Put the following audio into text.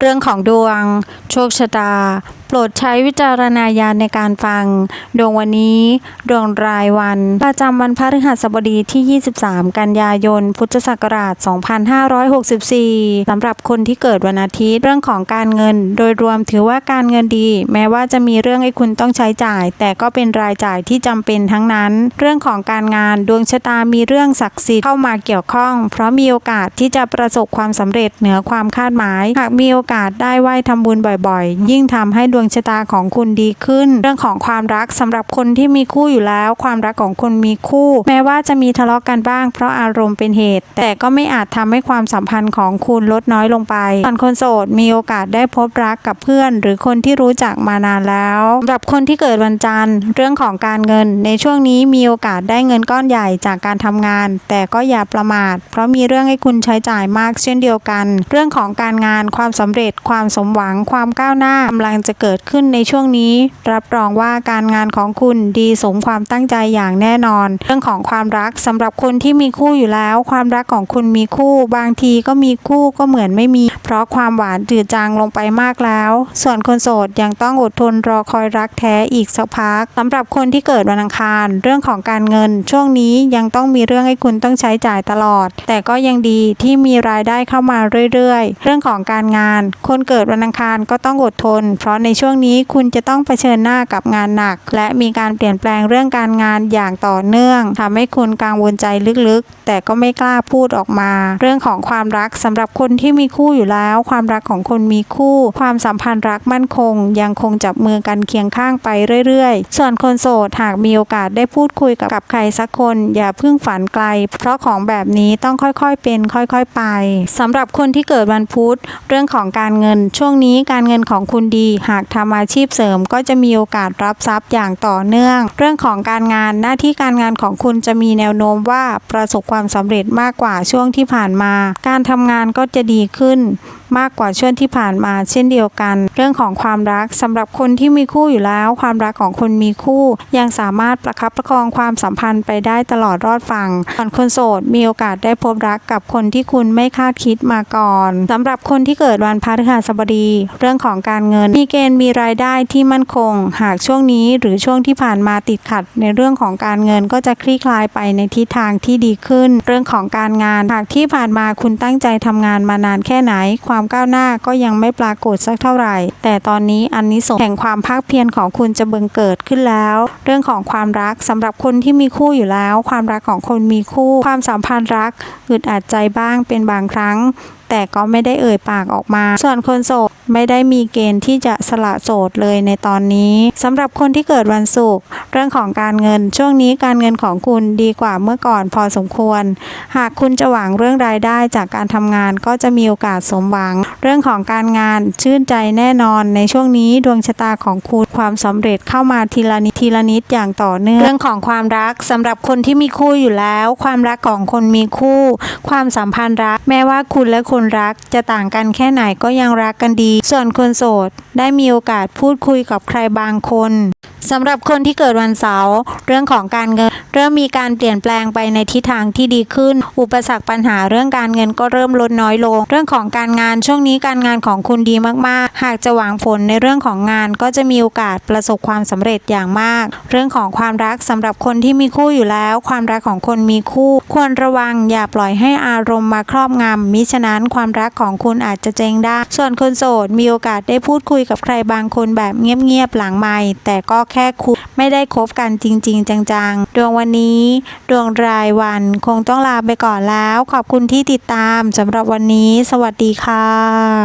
เรื่องของดวง โชคชะตา โปรดใช้วิจารณญาณในการฟัง ดวงวันนี้ ดวงรายวัน ประจำวันพฤหัสบดีที่ 23 กันยายน พุทธศักราช 2564 สำหรับคนที่เกิดวันอาทิตย์ เรื่องของการเงิน โดยรวมถือว่าการเงินดี แม้ว่าจะมีเรื่องให้คุณต้องใช้จ่าย แต่ก็เป็นรายจ่ายที่จำเป็นทั้งนั้น เรื่องของการงาน ดวงชะตามีเรื่องศักดิ์สิทธิ์เข้ามาเกี่ยวข้อง เพราะมีโอกาสที่จะประสบความสำเร็จเหนือความคาดหมาย หากมีโอกาสได้ไหว้ทำบุญบ่อยๆ ยิ่งทำให้ดวงชะตาของคุณดีขึ้น เรื่องของความรักสำหรับคนที่มีคู่อยู่แล้ว ความรักของคนมีคู่ แม้ว่าจะมีทะเลาะกันบ้างเพราะอารมณ์เป็นเหตุ แต่ก็ไม่อาจทำให้ความสัมพันธ์ของคุณลดน้อยลงไปส่วนคนโสดมีโอกาสได้พบรักกับเพื่อน หรือคนที่รู้จักมานานแล้วสำหรับคนที่เกิดวันจันทร์ เรื่องของการเงิน ในช่วงนี้มีโอกาสได้เงินก้อนใหญ่จากการทำงาน แต่ก็อย่าประมาท เพราะมีเรื่องให้คุณใช้จ่ายมากเช่นเดียวกัน เรื่องของการงานความสำเร็จความสมหวังความก้าวหน้ากำลังจะเกิดขึ้นในช่วงนี้ รับรองว่าการงานของคุณดีสมความตั้งใจอย่างแน่นอน เรื่องของความรักสำหรับคนที่มีคู่อยู่แล้ว ความรักของคุณมีคู่ บางทีก็มีคู่ก็เหมือนไม่มี เพราะความหวานจืดจางลงไปมากแล้ว ส่วนคนโสดยังต้องอดทนรอคอยรักแท้อีกสักพักสำหรับคนที่เกิดวันอังคาร เรื่องของการเงิน ช่วงนี้ยังต้องมีเรื่องให้คุณต้องใช้จ่ายตลอด แต่ก็ยังดีที่มีรายได้เข้ามาเรื่อยๆ เรื่องของการงานคนเกิดวันอังคารก็ต้องอดทน เพราะในช่วงนี้คุณจะต้องเผชิญหน้ากับงานหนัก และมีการเปลี่ยนแปลงเรื่องการงานอย่างต่อเนื่องทำให้คุณกังวลใจลึกๆ แต่ก็ไม่กล้าพูดออกมา เรื่องของความรักสำหรับคนที่มีคู่อยู่แล้ว ความรักของคนมีคู่ ความสัมพันธ์รักมั่นคง ยังคงจับมือกันเคียงข้างไปเรื่อยๆ ส่วนคนโสดหากมีโอกาสได้พูดคุยกับกบใครสักคน อย่าเพิ่งฝันไกล เพราะของแบบนี้ต้องค่อยๆเป็นค่อยๆไปสำหรับคนที่เกิดวันพุธเรื่องของการเงิน ช่วงนี้การเงินของคุณดี หากทำอาชีพเสริมก็จะมีโอกาสรับทรัพย์อย่างต่อเนื่อง เรื่องของการงานหน้าที่การงานของคุณจะมีแนวโน้มว่าประสบความสำเร็จมากกว่าช่วงที่ผ่านมา การทำงานก็จะดีขึ้นมากกว่าช่วงที่ผ่านมาเช่นเดียวกัน เรื่องของความรักสำหรับคนที่มีคู่อยู่แล้ว ความรักของคนมีคู่ ยังสามารถประคับประคองความสัมพันธ์ไปได้ตลอดรอดฝั่งส่วนคนโสดมีโอกาสได้พบรักกับคนที่คุณไม่คาดคิดมาก่อนสำหรับคนที่เกิดวันพพฤหัสบดี เรื่องของการเงิน มีเกณฑ์มีรายได้ที่มั่นคง หากช่วงนี้หรือช่วงที่ผ่านมาติดขัด ในเรื่องของการเงินก็จะคลี่คลายไปในทิศทางที่ดีขึ้น เรื่องของการงานหากที่ผ่านมาคุณตั้งใจทำงานมานานแค่ไหน ความก้าวหน้าก็ยังไม่ปรากฏสักเท่าไหร่ แต่ตอนนี้อันนี้ส่งแห่งความภาคเพียรของคุณจะเบิงเกิดขึ้นแล้ว เรื่องของความรักสำหรับคนที่มีคู่อยู่แล้ว ความรักของคนมีคู่ ความสัมพันธ์รักอึดอัดใจบ้างเป็นบางครั้งแต่ก็ไม่ได้เอ่ยปากออกมา ส่วนคนโสดไม่ได้มีเกณฑ์ที่จะสละโสดเลยในตอนนี้สำหรับคนที่เกิดวันศุกร์เรื่องของการเงินช่วงนี้การเงินของคุณดีกว่าเมื่อก่อนพอสมควร หากคุณจะหวังเรื่องรายได้จากการทำงานก็จะมีโอกาสสมหวัง เรื่องของการงานชื่นใจแน่นอน ในช่วงนี้ดวงชะตาของคุณความสำเร็จเข้ามาทีละนิดทีละนิดอย่างต่อเนื่องเรื่องของความรักสำหรับคนที่มีคู่อยู่แล้ว ความรักของคนมีคู่ ความสัมพันธ์รัก แม้ว่าคุณและคคนรักจะต่างกันแค่ไหนก็ยังรักกันดี ส่วนคนโสด ได้มีโอกาสพูดคุยกับใครบางคน สำหรับคนที่เกิดวันเสาร์เรื่องของการเงิน เริ่มมีการเปลี่ยนแปลงไปในทิศทางที่ดีขึ้น อุปสรรคปัญหาเรื่องการเงินก็เริ่มลดน้อยลง เรื่องของการงานช่วงนี้การงานของคุณดีมากๆ หากจะหวังผลในเรื่องของงานก็จะมีโอกาสประสบความสำเร็จอย่างมาก เรื่องของความรักสำหรับคนที่มีคู่อยู่แล้ว ความรักของคนมีคู่ ควรระวังอย่าปล่อยให้อารมณ์มาครอบงำมิฉะนั้นความรักของคุณอาจจะเจ๊งได้ ส่วนคนโสดมีโอกาสได้พูดคุยกับใครบางคนแบบเงียบๆหลังไมค์แต่ก็แค่คุยไม่ได้คบกันจริง ๆ จังๆ ดวงวันนี้ ดวงรายวันคงต้องลาไปก่อนแล้ว ขอบคุณที่ติดตามสำหรับวันนี้ สวัสดีค่ะ